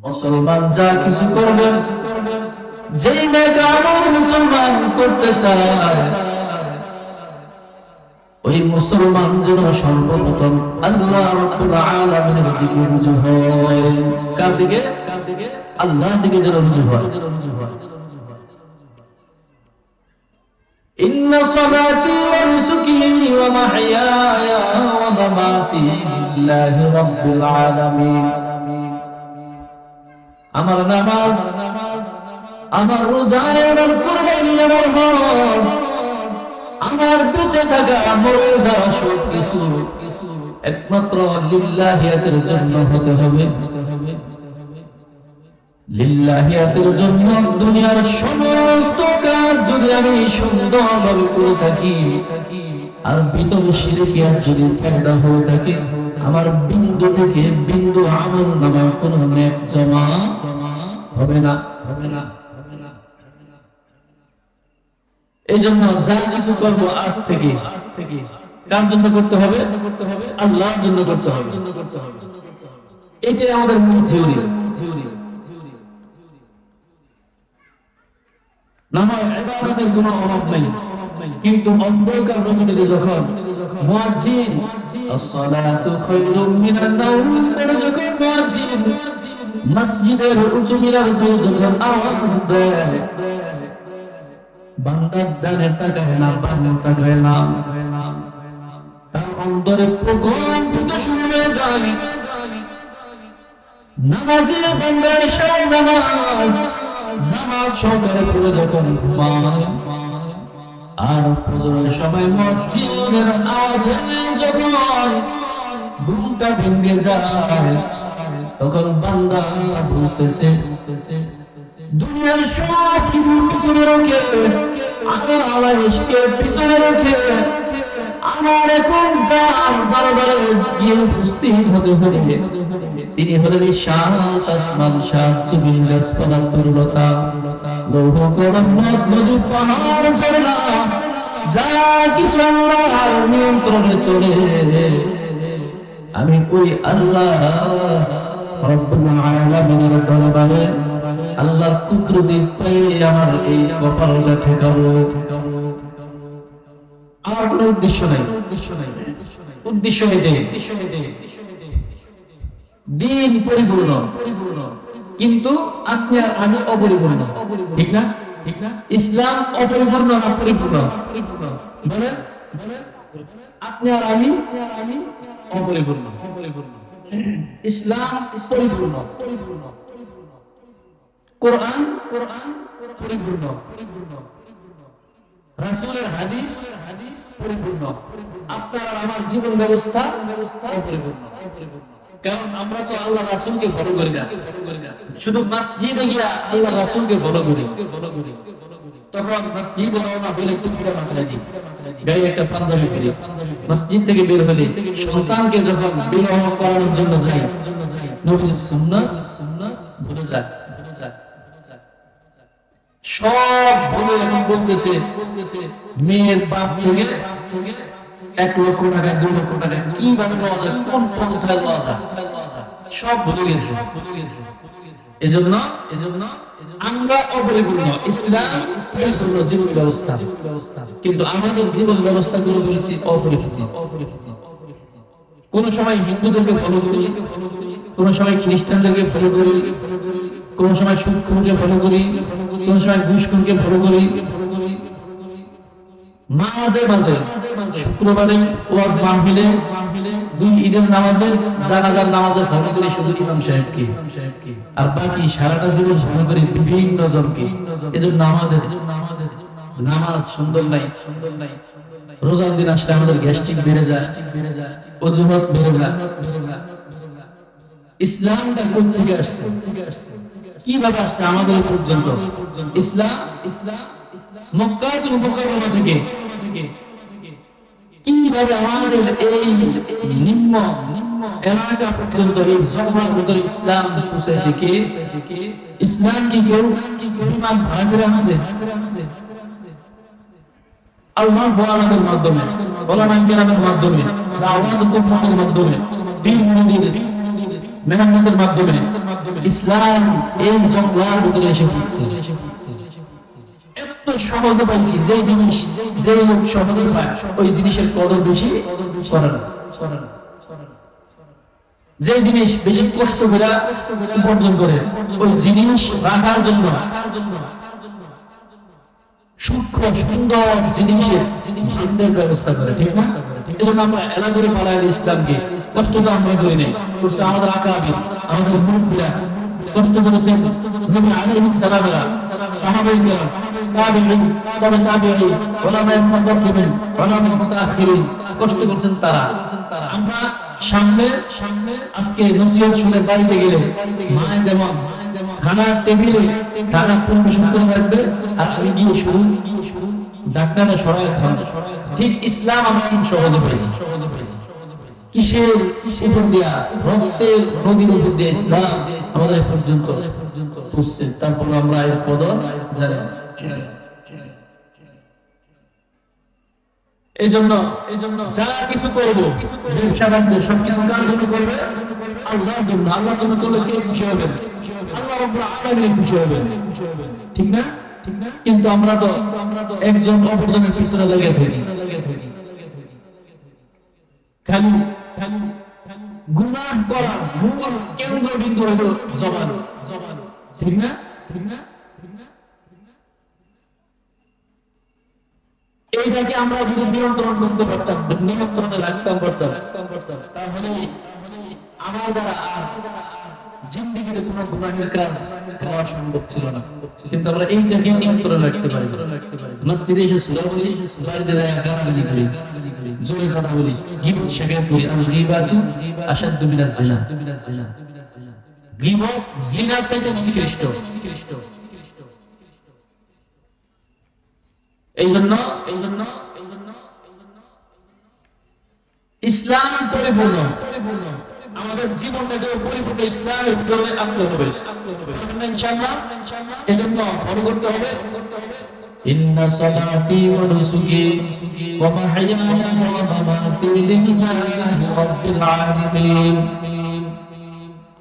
মুসলমান যা কিছু করবেন যেই না আমল মুসলমান করতে চায় ওই মুসলমান যেন সর্বপ্রথম আল্লাহ রাব্বুল আলামিনের দিকে রুজু হয় কার দিকে কার দিকে আল্লাহর দিকে যেন রুজু হয় إن صلاتي ونسكي ومحياي ومماتي لله رب العالمين আমার নামাজ, আমার রোজা আমার কুরবানি, আমার হজ, আমার বেঁচে থাকা, মরে যাওয়া সব কিছু একমাত্র লিল্লাহিয়াতের জন্য হতে হবে। লিল্লাহিয়াতের জন্য দুনিয়ার সমস্ত কাজ যদি আমি সুন্দরভাবে করে থাকি আর ভিতর শিরকিয়াত যদি পয়দা হয়ে থাকে, আমার বিন্দু থেকে বিন্দু আমল নামা কোনো নেক জমা হবে না। হবে না এই জন্য যা কিছু করব আজ থেকে। আজ থেকে কার জন্য করতে হবে? করতে হবে জন্য করতে হবে। জন্য করতে হবে এটাই আমাদের মূল থিওরি। থিওরি নামাজ ইবাদতের কোনো অভাব নাই। কিন্তু অন্ধকার রজনীতে যখন মুয়াজ্জিন as-salatu খায়রুম মিনান নাওম যখন মুয়াজ্জিন মসজিদের উঁচু মিনার দিয়ে যখন আওয়াজ দেয়, বান্দার দানের তাকায় না বান্দার তাকায় না। তার অন্তরে প্রকম্পিত শুরু যায় নামাজে বান্দার সব নামাজ, জামাত সহকারে করে যখন ঘুমায় আর ফজরের সবাই মসজিদের আওয়াজে যখন ঘুমটা ভেঙে যায়, তখন বান্দা বলতেছে দুনিয়ার সব কিছু পিছনে রেখে আমার ইশকে পিছনে রেখে আমার এখন গিয়ে উপস্থিত হতে তিনি হলেন আসমান দুর্লতা। লৌহ করম পাহাড় যা কিছু আল্লাহর নিয়ন্ত্রণে চলে আমি ওই আল্লাহ রব্বুল আলামিনের দরবারে আল্লাহর কুদরতি পেয়ে আমার এই কপালটা ঠেকাবো। আমার কোনো উদ্দেশ্য নাই। উদ্দেশ্য নাই উদ্দেশ্য এটাই দিন পরিপূর্ণ। পরিপূর্ণ কিন্তু আপনি আর আমি অপরিপূর্ণ। ঠিক না? ঠিক না ইসলাম অপরিপূর্ণ না পরিপূর্ণ? বলেন আপনি আর আমি আমি অপরিপূর্ণ। অপরিপূর্ণ ইসলাম পরিপূর্ণ। পরিপূর্ণ কোরআন কোরআন পরিপূর্ণ পরিপূর্ণ। রাসূলের হাদিস আমার জীবন ব্যবস্থা ব্যবস্থা কারণ আমরা তো আল্লাহ রাসূলকে ফলো করি না। শুধু মসজিদে গিয়া আল্লাহ রাসূলকে ফলো করি। একটা পাঞ্জাবি থেকে বের হলে সন্তানকে যখন বিবাহ করানোর জন্য যাই সুন্নাত ভুলে যায় ভুলে যায়। সব ভুলে এখন বলতেছে, মেয়ের বাপ থেকে এক লক্ষ টাকা দু লক্ষ টাকা কীভাবে নেওয়া যায়? কোন পন্থায় নেওয়া যায়? সব ভুলে গেছে। এজন্য এজন্য আমরা অপরিপূর্ণ, ইসলাম পরিপূর্ণ জীবন ব্যবস্থা। কিন্তু আমাদের জীবন ব্যবস্থা গুলো বলেছি অপরিপূর্ণ। কোন সময় হিন্দুদেরকে ফলো করি, কোন সময় খ্রিস্টানদেরকে ফলো করি, কোন সময় খুনকে ফলো করি কোন সময় ঘুষ খুনকে ফলো করি। মাঝে মাঝে, শুক্রবারে ওয়াজ মাহফিলে, দুই ঈদের নামাজে জানাজার নামাজে ফলো করি শুধু ইমাম সাহেবকে। আর বাকি সারাটা জীবন ফলো করি বিভিন্ন জনকে। এজন্য আমাদের নামাজ সুন্দর নাই। সুন্দর নাই রোজার দিন আসলে আমাদের গ্যাস্ট্রিক বেড়ে যায়, অজুহাত বেড়ে যায়। ইসলামটা কোথা থেকে আসছে? কীভাবে আসছে আমাদের পর্যন্ত? ইসলাম ইসলাম মক্কাতুল মুকাররমা থেকে। কীভাবে আমাদের এই নিম্ন এলাকা পর্যন্ত এই ইসলাম পৌঁছেছে কি? ইসলাম কি কেউ? বিমান ভাড়া করে আনছে। আল্লাহ আমাদের মাধ্যমে কেরামের মাধ্যমে, দাওয়াত মাধ্যমে বীর মেহনতের মাধ্যমে ইসলাম এই জঙ্গলার ভিতরে এসে পড়ছে। সহজে পাইছি যে জিনিস, যে লোক সহজে পায়, ওই জিনিসের বেশি করে না যে জিনিস বেশি কষ্ট করে উপার্জন করে, ওই জিনিস রাখার জন্য সূক্ষ্ম, সুন্দর জিনিসের জিনিসের ব্যবস্থা করে, ঠিক না? এই আমরা এলা করে পালাই ইসলামকে। কষ্ট তো আমরা করি নাই। করছে আমাদের আঁকা আমাদের মুরব্বীরা কষ্ট করেছেন যেমন আলাইহিস সালামেরা করেছেন তারা। আমরা সামনে সামনে আজকে শুনে বাড়িতে গেলে মায়ে যেমন খানা টেবিলে খানা পরিবেশন করে রাখবে, আর আমি গিয়ে শুরু ডাক্তাররা সরাই খান ঠিক ইসলাম আমরা সহজে পেয়েছি। কিসের উপর দিয়া? রক্তের নদীর উপর দিয়ে ইসলাম আমাদের পর্যন্ত পৌঁছছে। তারপর আমরা এর কদর জানি। এই জন্য যা কিছু করব, ব্যবসা, বাণিজ্য, সবকিছু কার জন্য করবে? আল্লাহর জন্য। আল্লাহর জন্য করলে কে খুশি হবেন আল্লাহ রাব্বুল খুশি হবেন ঠিক না? কিন্তু আমরা তো একজন অপরজনের পিছনে লেগে থাকি। খালি করা কেন্দ্রবিন্দু হলো জবান। ঠিক না? এইটাকে আমরা যদি নিয়ন্ত্রণ করতে পারতাম, নিয়ন্ত্রণে রাখতাম পারতাম তাহলে আমার দ্বারা জিন্দিগিতে কোনো গুনাহের কাজ করা সম্ভব ছিল না। কিন্তু আমরা এইটাকে নিয়ন্ত্রণে রাখতে পারি। মসজিদে এসে বলি, বাড়িতে গালাগালি করি, জোরে কথা বলি, গিবত শেখায় করি আর গিবাতু আসাদ্দু মিনাজ জিনা। গিবত জিনার চাইতে নিকৃষ্ট। এই জন্য এই জন্য ইসলাম পরিপূর্ণ। আমাদের জীবনটাকে পরিপূর্ণ ইসলামের ভিতরে আনতে হবে ইনশাআল্লাহ এই জন্য ফলো করতে হবে إن صلاتي ونسكي ومحياي ومماتي لله رب العالمين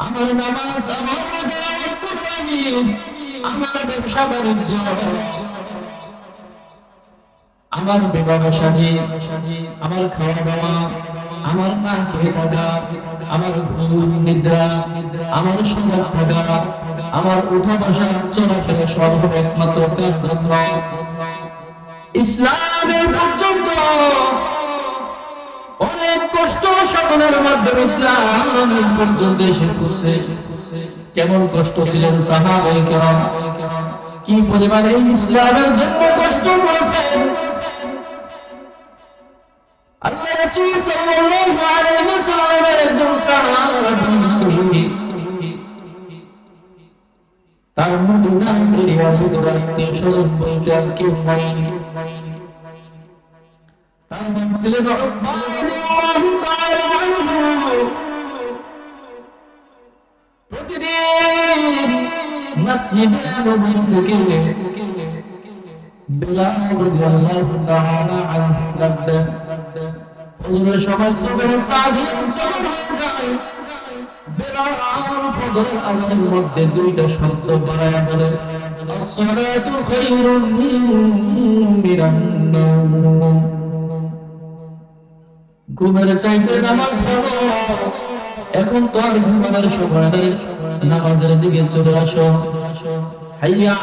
আমার নামাজ আমার রোজা আমার কুরবানি আমার ব্যবসা বাণিজ্য আমার বিবাহ শাদী আমার খাওয়া দাওয়া আমার না খেয়ে থাকা, আমার ঘুম, নিদ্রা, আমার সুন্দর থাকা, আমার উঠা বসা চলাফেরা সর্ব একমাত্র কার জন্য? ইসলামের পর্যন্ত অনেক কষ্ট সাধনের মাধ্যমে ইসলাম পর্যন্ত এসে পৌঁছে কেমন কষ্ট ছিলেন সাহাবাই কেরাম? কি পরিমাণ ইসলামের জন্য কষ্ট করেছেন? রাসূল সাল্লাল্লাহু আলাইহি ওয়াসাল্লামের একজন সাহাবী। তার মদিনা এরিয়া ভিতরে আত্মীয় স্বজন বলতে কেউ নাই। তার নাম ছিলেন প্রতিদিন ফজরের আজানের মধ্যে দুইটা শব্দ বাড়ায় বলে ঘুমের চাইতে নামাজ এখন তো আর ঘুমানোর সময় নামাজের দিকে চলে আসো। হাইয়া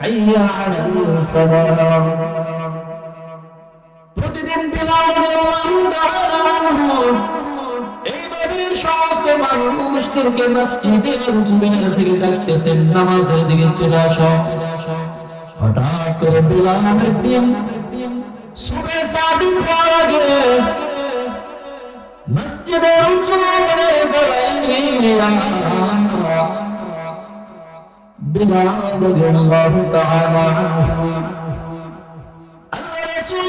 হাইয়া ফালাহ প্রতিদিন বিলাল এইভাবে সমস্ত মানুষদেরকে মসজিদের জুমের দিকে ডাকতেছেন, নামাজের দিকে চলে আসো। হঠাৎ করে বিলালের দিন সুবে সাদি হওয়ার আগে মসজিদের উঁচুরে বিলাল রাদিয়াল্লাহু তাআলা আল্লাহ রাসূল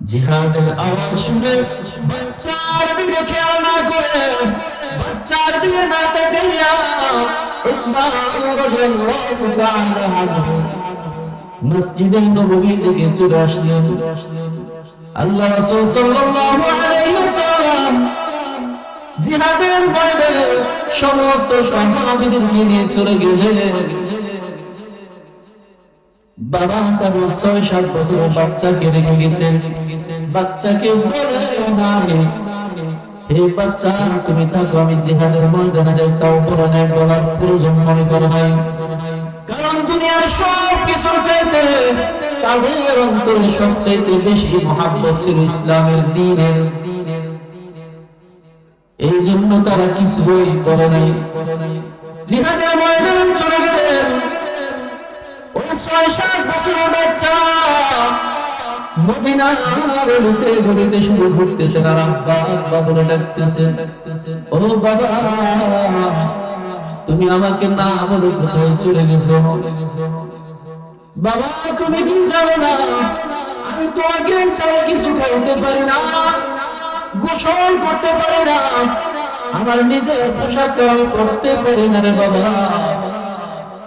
জিহাদের আওয়াজ শুনে বাচ্চার দিকে খেয়াল না করে, বাচ্চার দিকে না তাকাইয়া মসজিদে নববী থেকে চলে আসলেন। আল্লাহ রাসূল সাল্লাল্লাহু আলাইহি ওয়াসাল্লাম জিহাদের ময়দানে সমস্ত সাহাবীদেরকে নিয়ে চলে গেলেন। বাবা তার ছয় সাত বছরের বাচ্চাকে রেখে গেছেন। বাচ্চাকে বলে না হে বাচ্চা, তুমি থাকো, আমি ময়দানে যাই, তাও বলে নাই বলার প্রয়োজন মনে করো নাই। কারণ দুনিয়ার সব চাইতে তাদের অন্তরে বেশি মহাব্বত ছিল ইসলামের দিনের। এই জন্য তারা কিছুই করে নাই। জিহাদের চলে গেলেন। ওই ছয় সাত বছরের বাচ্চা তুমি আমাকে না বলে কোথায় চলে গেছো? বাবা, তুমি কি জানো না, আমি তোমাকে ছাড়া কিছু খাইতে পারি না, গোসল করতে পারি না, আমার নিজের পোশাক পড়তে পারি না রে বাবা।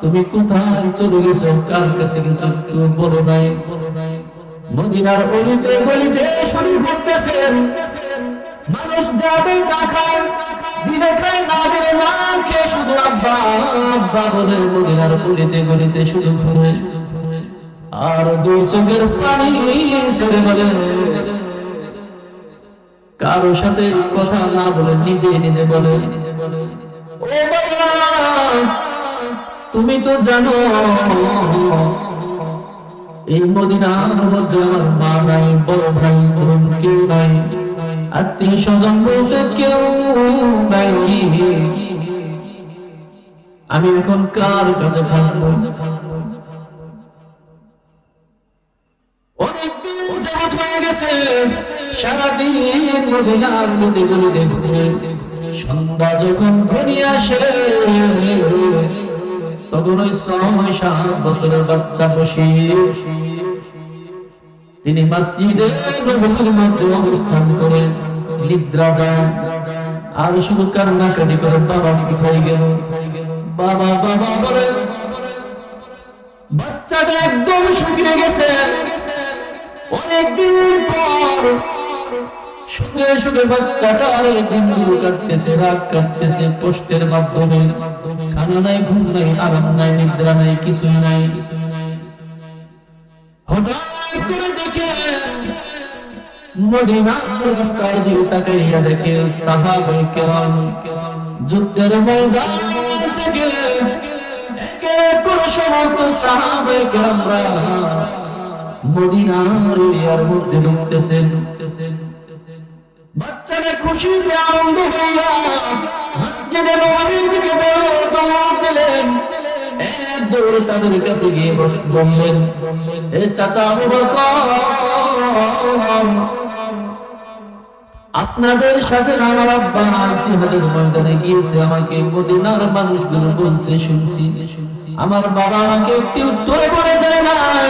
তুমি কোথায় চলে গেছো? কার কাছে গেছো? তুমি বলো নাই বলো নাই। মদিনার অলিতে গলিতে শরীর ঘুরতেছেন মানুষ যাবে না খায় দিনে খায় না, দিলে না খেয়ে শুধু আব্বা আব্বা বলে মদিনার অলিতে গলিতে শুধু ঘুরে। আর দুই চোখের পানি ছেড়ে বলে, কারও সাথে কথা না বলে নিজে নিজে বলে তুমি তো জানো এই মদিনার মধ্যে আমার মা নাই, বড় ভাই, বোন কেউ নাই। আত্মীয় স্বজন বলতে কেউ নাই। আমি এখন কার কাছে গেছে, সারাদিন সন্ধ্যা যখন ঘনিয়ে আসে তখন ওই সাত বছরের বাচ্চা বসে তিনি মসজিদে মধ্যে অবস্থান করে নিদ্রা যান। আর শুধু কান্নাকাটি করে বাবা কোথায় গেল? বাবা বাবা বলে, বাচ্চাটা একদম শুকিয়ে গেছে। অনেকদিন পর সুখে সুখে বাচ্চাটা দিনগুলো কাটতেছে, রাগ কাটতেছে কষ্টের মাধ্যমে। খানা নাই ঘুম নাই আরাম নাই। নিদ্রা নাই নাই মদিনার যুদ্ধের মধ্যে ঢুকতেছেন। বাচ্চারা খুশিতে আনন্দ হইয়া দিলেন। আপনাদের সাথে আমার আব্বা গিয়েছে আমাকে, মদিনার মানুষগুলো বলছে, শুনছি। আমার বাবা আমাকে একটি উত্তরে যায় নাই।